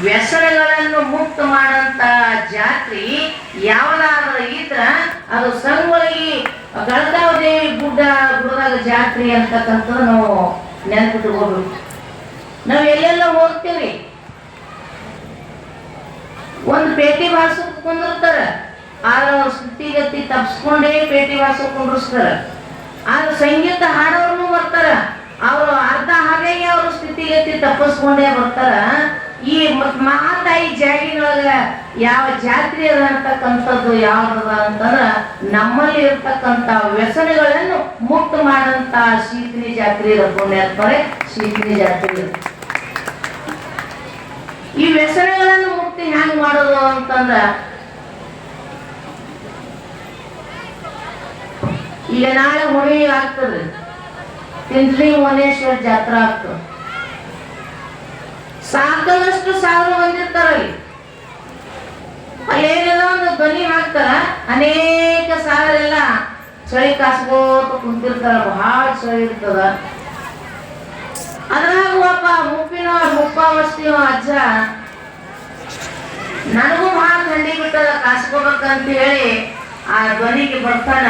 ವ್ಯಸನಗಳನ್ನು ಮುಕ್ತ ಮಾಡಂತ ಜಾತ್ರೆ ಯಾವನಾದ್ರೂ ಇದ್ರ ಅದು ಸಂಗೊಳ್ಳಿ ಗಳಗಾವ್ ದೇವಿ ಗುಡ್ಡ ಗುಡ್ಡದ ಜಾತ್ರೆ ಅಂತಕ್ಕಂಥದ್ದು ನಾವು ನೆನ್ಪಿಟ್ಕೋಬೇಕು ನಾವು ಎಲ್ಲೆಲ್ಲ ಹೋಗ್ತೀವಿ. ಒಂದು ಪೇಟಿ ವಾಸಕ್ಕೆ ಕುಂದಿರ್ತಾರ. ಆದ್ರೆ ಅವ್ರ ಸ್ಥಿತಿಗತಿ ತಪ್ಸ್ಕೊಂಡೇ ಪೇಟಿ ವಾಸಕ್ಕೆ ಕುಂಡ್ರಿಸ್ತಾರ ಆದ್ರೆ ಸಂಗೀತ ಹಾಡೋರ್ನು ಬರ್ತಾರ. ಅವರು ಅರ್ಧ ಹಾಗೆ ಅವ್ರ ಸ್ಥಿತಿಗತಿ ತಪ್ಪಿಸ್ಕೊಂಡೇ ಬರ್ತಾರ. ಈ ಮಹಾತಾಯಿ ಜಾಗಿನೊಳಗ ಯಾವ ಜಾತ್ರೆ ಅಂತಕ್ಕಂಥದ್ದು ಯಾವ್ದದ ಅಂತಂದ್ರ ನಮ್ಮಲ್ಲಿ ಇರ್ತಕ್ಕಂಥ ವ್ಯಸನಗಳನ್ನು ಮುಕ್ತ ಮಾಡಂತ ಶೀತಿನಿ ಜಾತ್ರೆ ಇರೋ ಅಂತಾರೆ ಶೀತಿನಿ ಜಾತ್ರೆ ಇದೆ. ಈ ವ್ಯಸನಗಳನ್ನು ಮುಕ್ತಿ ಹ್ಯಾಂಗ್ ಮಾಡೋದು ಅಂತಂದ್ರ ಈಗ ನಾಳೆ ಹುಣಿ ಆಗ್ತದೆ ತಿಂತ್ಲಿ ಮನೇಶ್ವರ ಜಾತ್ರಾ ಆಗ್ತದೆ ಸಾಕಷ್ಟು ಸಾವಿರ ಬಂದಿರ್ತಾರ ಅಲ್ಲಿ ಅಲ್ಲೇನಿಲ್ಲ ಒಂದು ಧ್ವನಿ ಹಾಕ್ತಾರ, ಅನೇಕ ಸಾವಿರೆಲ್ಲ ಚಳಿ ಕಾಸ್ಕೋತ ಕುಂತಿರ್ತಾರ, ಬಹಳ ಚಳಿ ಇರ್ತದ. ಅದ್ರಾಗ ಒಬ್ಬ ಮುಪ್ಪಿನ ಮುಪ್ಪಾವಸ್ತಿ ಅಜ್ಜ, ನನಗೂ ಬಹಳ ಥಂಡಿ ಬಿಟ್ಟದ ಕಾಸ್ಕೋಬೇಕಂತ ಹೇಳಿ ಆ ಧ್ವನಿಗೆ ಬರ್ತಾನ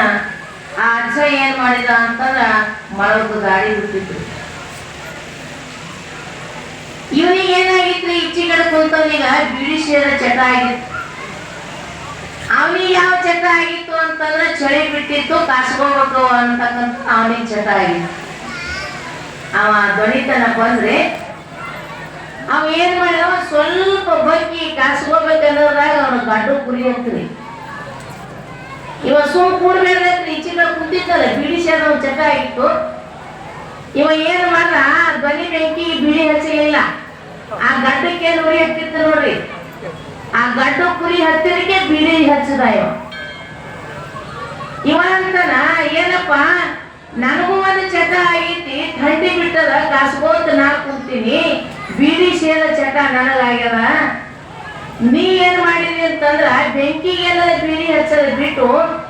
ಆ ಅಜ್ಜ ಏನ್ ಮಾಡಿದ ಅಂತಂದ್ರ ಮಳದ ಗಾಡಿ ಬಿಟ್ಟಿದ್ರು ಇವನಿಗೆ ಏನಾಗಿತ್ತು ಈಚೆಗಡೆ ಕುಂತವನಿಗ? ಬಿಡಿ ಸೇರ ಚಟ ಆಗಿತ್ತು. ಅವನಿಗೆ ಯಾವ ಚಟ ಆಗಿತ್ತು ಅಂತಂದ್ರೆ ಚಳಿ ಬಿಟ್ಟಿತ್ತು ಕಾಸ್ಕೋಬೇಕು ಅಂತಕ್ಕಂಥ ಅವನಿಗೆ ಚಟ ಆಗಿತ್ತು. ಅವ ದೊಣಿತನ ಬಂದ್ರೆ ಅವ ಏನ್ ಮಾಡ್ಯಾವ? ಸ್ವಲ್ಪ ಬಗ್ಗಿ ಕಾಸ್ಕೋಬೇಕನ್ನೋದ್ರಾಗ ಅವನು ಗಂಡು ಕುರಿ ಹೋಗ್ತೀನಿ ಇವ ಸುಮ್ ಕೂಡ್ಬೇಡ್ರಿ ಈಚೆಗೆ ಕುಂತಿದ್ದಲ್ಲ ಒಂದ್ ಚಟ ಆಗಿತ್ತು. ಇವ ಏನ್ ಮಾಡ್ದ? ಧ್ವನಿ ಬೆಂಕಿ, ಬಿಳಿ ಹಚ್ಚಲಿಲ್ಲ ಆ ಗಡ್ಡಕ್ಕೆ ಉರಿ ಹತ್ತಿತ್ತು ನೋಡ್ರಿ. ಆ ಗಡ್ಡ ಕುರಿ ಹತ್ತಿರಕ್ಕೆ ಬಿಳಿ ಹಚ್ಚದ ಇವ ಇವ ಏನಪ್ಪ, ನನಗೂ ಒಂದು ಚಟ ಆಗೈತಿ, ಥಂಡಿ ಬಿಟ್ಟದ, ಕಾಸ್ಕೋತ ನಾ ಕುಂತೀನಿ, ಬೀಡಿ ಸೇರ ಚಟ ನನಗಾಗ್ಯದ. ನೀ ಏನ್ ಮಾಡಿದಿ ಅಂತಂದ್ರ ಬೆಂಕಿಗೆಲ್ಲ ಬೀಡಿ ಹಚ್ಚದ ಬಿಟ್ಟು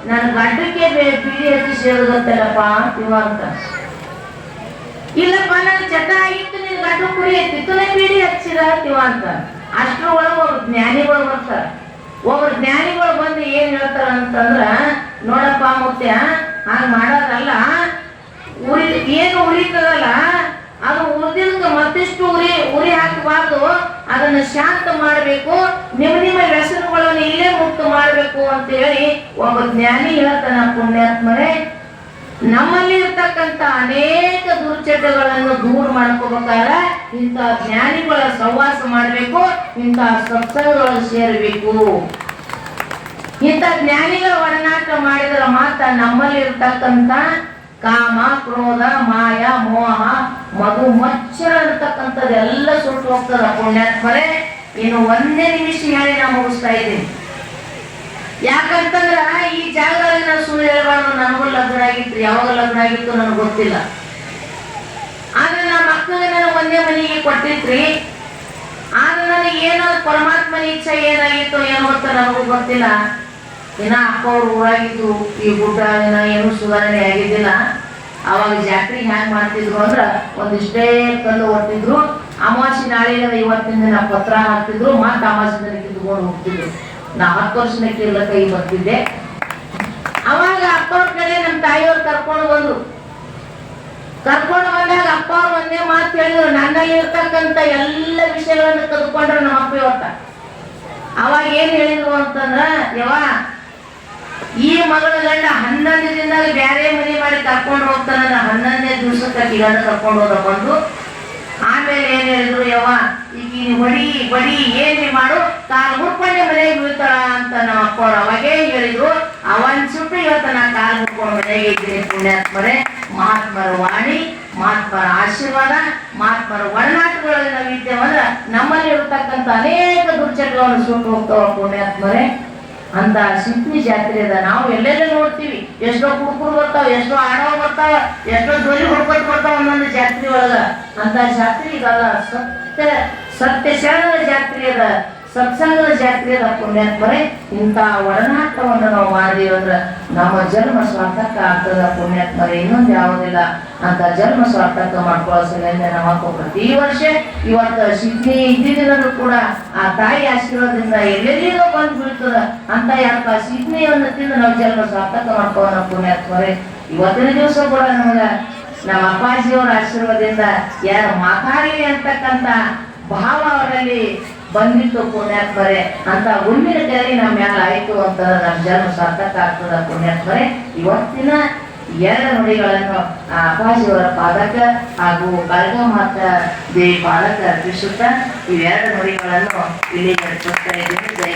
ನನ್ನ ಗಡ್ಡಕ್ಕೆ ಬೀಡಿ ಹಚ್ಚಿ ಸೇರದಂತಲ್ಲಪ್ಪ, ಇವ ಅಂತ. ನನ್ನ ಚಟ ಆಗಿತ್ತು ನಿನ್ ಗಂಡು ಕುರಿ ಎತ್ತಿತ್ತು ನಾ ಬೀಡಿ ಹಚ್ಚಿದ ಇವ ಅಂತ. ಅಷ್ಟರ ಒಳಗೆ ಒಬ್ರು ಜ್ಞಾನಿಗಳು ಬರ್ತಾರ. ಒಬ್ರು ಜ್ಞಾನಿಗಳು ಬಂದು ಏನ್ ಹೇಳ್ತಾರ ಅಂತಂದ್ರ, ನೋಡಪ್ಪ ಮುತ್ಯ ಹಂಗ ಮಾಡೋದಲ್ಲ, ಉರಿ, ಏನು ಉರಿತದಲ್ಲ, ಅದು ಉರಿದಿದ್ದಕ್ಕೆ ಮತ್ತಿಷ್ಟು ಉರಿ ಉರಿ ಹಾಕಬಾರ್ದು, ಅದನ್ನ ಶಾಂತ ಮಾಡಬೇಕು, ನಿಮ್ಮ ನಿಮ್ಮ ವ್ಯಸನಗಳನ್ನು ಇಲ್ಲೇ ಮುಕ್ತ ಮಾಡಬೇಕು ಅಂತ ಹೇಳಿ ಒಬ್ಬ ಜ್ಞಾನಿ ಹೇಳ್ತಾನ ಪುಣ್ಯಾತ್ಮರೇ ನಮ್ಮಲ್ಲಿ ಇರ್ತಕ್ಕಂತ ಅನೇಕ ದುರ್ಚಟಗಳನ್ನು ದೂರ ಮಾಡ್ಕೋಬೇಕಾರ ಇಂಥ ಜ್ಞಾನಿಗಳ ಸಹವಾಸ ಮಾಡಬೇಕು, ಇಂಥ ಸತ್ಸಂಗಗಳು ಸೇರಬೇಕು. ಇಂಥ ಜ್ಞಾನಿಗಳ ಒಡನಾಟ ಮಾಡಿದ್ರೆ ಮಾತ್ರ ನಮ್ಮಲ್ಲಿ ಇರ್ತಕ್ಕಂಥ ಕಾಮ, ಕ್ರೋಧ, ಮಾಯ, ಮೋಹ ಮಧು ಮಚ್ಚರ ಇರ್ತಕ್ಕಂಥದ್ದೆಲ್ಲ ಸುಟ್ಟು ಹೋಗ್ತದ ಪುಣ್ಯಾತ್ಮರೇ. ಇನ್ನು ಒಂದೇ ನಿಮಿಷ ಹೇಳಿ ನಾನು ಮುಗಿಸ್ತಾ ಇದ್ದೀನಿ. ಯಾಕಂತಂದ್ರ ಈ ಜಾಗದಲ್ಲಿ ನಾವು ಸುಳ್ಳು ಹೇಳಬಾರ್ದು, ನನಗೂ ಲಗ್ನ ಆಗಿತ್ತು ಯಾವಾಗ ಲಗ್ನ ಆಗಿತ್ತು ನನಗೆ ಗೊತ್ತಿಲ್ಲ. ಆದ್ರೆ ನಮ್ಮ ಮಕ್ಕಳಿಗೆ ನನಗೆ ಒಂದೇ ಮನೆಗೆ ಕೊಟ್ಟಿದ್ರಿ ಆದ್ರೆ ನನಗೆ ಏನೋ ಪರಮಾತ್ಮನ ಇಚ್ಛೆ ಏನಾಗಿತ್ತು ಏನು ಗೊತ್ತ ನನಗೂ ಗೊತ್ತಿಲ್ಲ. ಇನ್ನ ಅಪ್ಪ ಅವ್ರು ಊರಾಗಿದ್ದು, ಈ ಗುಡ್ಡ ಏನ ಏನು ಸುಧಾರಣೆ ಆಗಿದ್ದಿಲ್ಲ. ಅವಾಗ ಜಾತ್ರೆ ಹ್ಯಾಂಗ್ ಮಾಡ್ತಿದ್ರು ಅಂದ್ರ ಒಂದಿಷ್ಟೇ ಕಲ್ಲು ಹೊರ್ತಿದ್ರು ಅಮಾವಾಸ್ಯ ನಾಳೆ ಇವತ್ತಿನ ದಿನ ಪತ್ರ ಹಾಕ್ತಿದ್ರು, ಮತ್ತೆ ಅಮಾವಾಸ್ಯ ದಿನ ಕಿತ್ಕೊಂಡು ಹೋಗ್ತಿದ್ರು. ನಾ ಹತ್ತು ವರ್ಷದ ಕಿಲ್ಲ ಕೈ ಬರ್ತಿದ್ದೆ. ಅವಾಗ ಅಪ್ಪ ಅವ್ರ ಕಡೆ ನಮ್ಮ ತಾಯಿಯವ್ರು ಕರ್ಕೊಂಡು ಬಂದ್ರು. ಕರ್ಕೊಂಡು ಬಂದಾಗ ಅಪ್ಪ ಅವ್ರು ಒಂದೇ ಮಾತು ಹೇಳಿದ್ರು, ನನ್ನಲ್ಲಿ ಇರ್ತಕ್ಕಂಥ ಎಲ್ಲ ವಿಷಯಗಳನ್ನು ಕದ್ಕೊಂಡ್ರೆ ನಮ್ಮ ಅಪ್ಪ ಇವತ್ತ ಅವಾಗ ಏನ್ ಹೇಳಿದ್ರು ಅಂತಂದ್ರ, ಯವ್ವ, ಈ ಮಗಳ ಗಂಡ ಹನ್ನೊಂದು ದಿನದಾಗ ಬೇರೆ ಮನೆ ಮಾಡಿ ಕರ್ಕೊಂಡು ಹೋಗ್ತಾನ ಹನ್ನೊಂದನೇ ದಿವಸಕ್ಕೆ ಗಂಡ ಕರ್ಕೊಂಡು ಹೋದ ಬಂದು ಆಮೇಲೆ ಏನ್ ಹೇಳಿದ್ರು ಯವ್ವ? ಈಗ ನೀನು ಹೊಡಿ ಬಡಿ ಏನ್ ಮಾಡು, ಕಾಲ್ ಮುಟ್ಕೊಂಡೆ ಮನೆಗೆ ಬೀಳ್ತಾಳ ಅಂತ ನಮ್ಮ ಅಪ್ಪ ಅವ್ರು ಅವಾಗೇ ಹೇಳಿದ್ರು. ಅವನ್ ಸುಟ್ಟು ಇವತ್ತು ನಾ ಕಾಲು ಮುಟ್ಕೊಂಡು ಮನೆಗೆ ಇದ್ದೀನಿ ಪುಣ್ಯಾತ್ಮರೇ ಮಹಾತ್ಮರ ವಾಣಿ, ಮಹಾತ್ಮರ ಆಶೀರ್ವಾದ, ಮಹಾತ್ಮರ ಒಡನಾಟಗಳಲ್ಲಿ ನಾವು ಇದ್ದೇವಂದ್ರೆ ನಮ್ಮಲ್ಲಿ ಇರತಕ್ಕಂಥ ಅನೇಕ ದುರ್ಚಟಗಳನ್ನು ಸುಟ್ಟು ಹೋಗ್ತಾವ ಪುಣ್ಯಾತ್ಮರೇ ಅಂತ ಸಿಂಪಿ ಜಾತ್ರೆ ಅದ. ನಾವು ಎಲ್ಲೆಲ್ಲ ನೋಡ್ತೀವಿ. ಎಷ್ಟೋ ಕುಡುಕರು ಬರ್ತಾವ, ಎಷ್ಟೋ ಆಡವ ಬರ್ತಾವ, ಎಷ್ಟೋ ಧ್ವನಿ ಹೊಡ್ಕೊಟ್ ಬರ್ತಾವ ಒಂದೊಂದು ಜಾತ್ರೆ ಒಳಗ. ಅಂತ ಜಾತ್ರೆ ಇದಲ್ಲ ಸತ್ಯ ಸತ್ಯ ಶರಣರ ಜಾತ್ರೆ ಅದ. ಸತ್ಸಂಗದ ಜಾತ್ರೆ ಅದ ಪುಣ್ಯಾತ್ಮರೇ ಇಂಥ ಒಡನಾಟವನ್ನು ನಾವು ಮಾಡಿದೀವಿ ಅಂದ್ರೆ ನಮ್ಮ ಜನ್ಮ ಸ್ವಾರ್ಥಕ್ಕ ಆಗ್ತದ ಪುಣ್ಯಾತ್ಮರೇ ಇನ್ನೊಂದು ಯಾವುದಿಲ್ಲ ಅಂತ ಜನ್ಮ ಸ್ವಾರ್ಥಕ ಮಾಡ್ಕೊಳ್ಳೋ ನಮ್ಮ ಪ್ರತಿ ವರ್ಷ ಇವತ್ತು ಸಿದ್ಧಿ ಇದ್ದಿದ್ದಿನೂ ಕೂಡ ಆ ತಾಯಿ ಆಶೀರ್ವಾದದಿಂದ ಎಲ್ಲೆಲ್ಲಿನೋ ಬಂದು ಬೀಳ್ತದ ಅಂತ ಯಾಕ ಸಿದ್ಧಿಯನ್ನು ತಿಂದು ನಾವು ಜನ್ಮ ಸಾರ್ಥಕ ಮಾಡ್ಕೊಳ್ಳೋಣ ಪುಣ್ಯಾತ್ಮರೇ ಇವತ್ತಿನ ದಿವಸ ಕೂಡ ನಮಗೆ ನಮ್ಮ ಅಪ್ಪಾಜಿಯವರ ಆಶೀರ್ವಾದದಿಂದ ಯಾರು ಮಾತಾಡಲಿ ಅಂತಕ್ಕಂಥ ಭಾವ ಅವರಲ್ಲಿ ಬಂದಿತ್ತು ಪುಣ್ಯಾತ್ಮರೆ ಅಂತ ಹುಣ್ಣಿನ ಕೆಳಗೆ ನಮ್ಮ ಮ್ಯಾಲ ಆಯ್ತು ಅಂತ ನಮ್ಮ ಜನ್ಮ ಸಾರ್ಥಕ ಆಗ್ತದ ಪುಣ್ಯಾತ್ಮರೆ ಇವತ್ತಿನ ಎರಡು ನುಡಿಗಳನ್ನು ಆ ಅಪ್ಪಾಜಿಯವರ ಪಾದಕ ಹಾಗೂ ಕಳಗ ಮಾತ ದೇವಿ ಪಾದಕ ಅರ್ಪಿಸುತ್ತಾ ಇವೆರಡು ನುಡಿಗಳನ್ನು ಇಲ್ಲಿ ಜೈ.